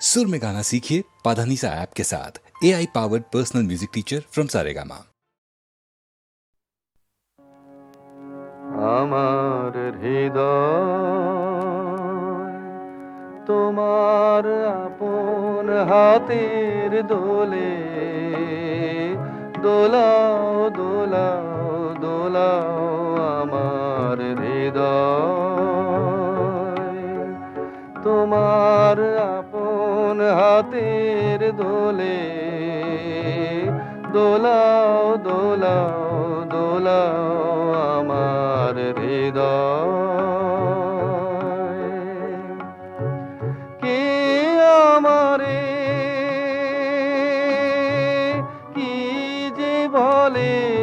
सुर में गाना सीखिए पाधानीसा ऐप के साथ A I powered personal music teacher from Saregama আমার হৃদয় তোমার আপন হাতের দোলে দোলাও দোলাও দোলাও আমার হৃদয় আপন হাতের দোলে। দোলাও দোলাও দোলাও আমার হৃদয়। কে আমারে কি যে বলে?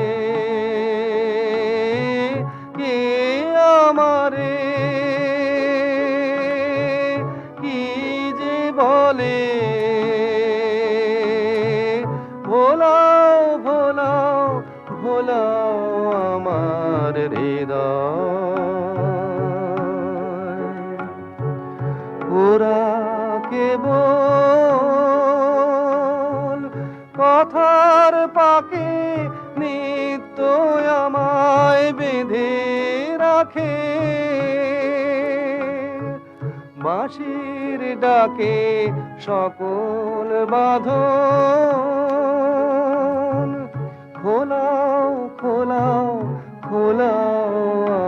বলে। ভোলাও ভোলাও ভোলাও আমার হৃদয়। ওরা কেবল কথার পাকে নিত্য আমায় বেঁধে রাখে। বাঁশির ডাকে সকল বাঁধন। খোলাও খোলাও খোলাও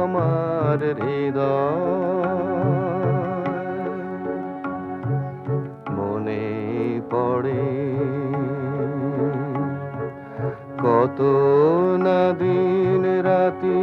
আমার হৃদয়। মনে পড়ে কত না দিন রাতি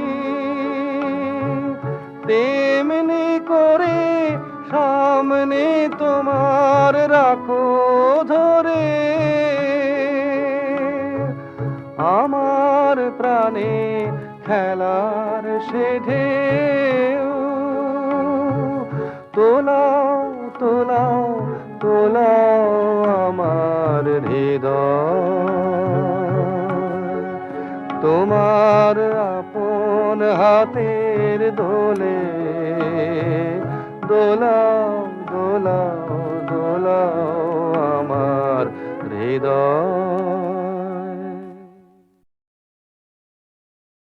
তেমনি করে সামনে তোমার রাখো ধরে। আমার প্রাণে খেলার সেধে তোলাও তোলাও তোলাও আমার হৃদয়। তোমার আপন হাতের দোলে দোলা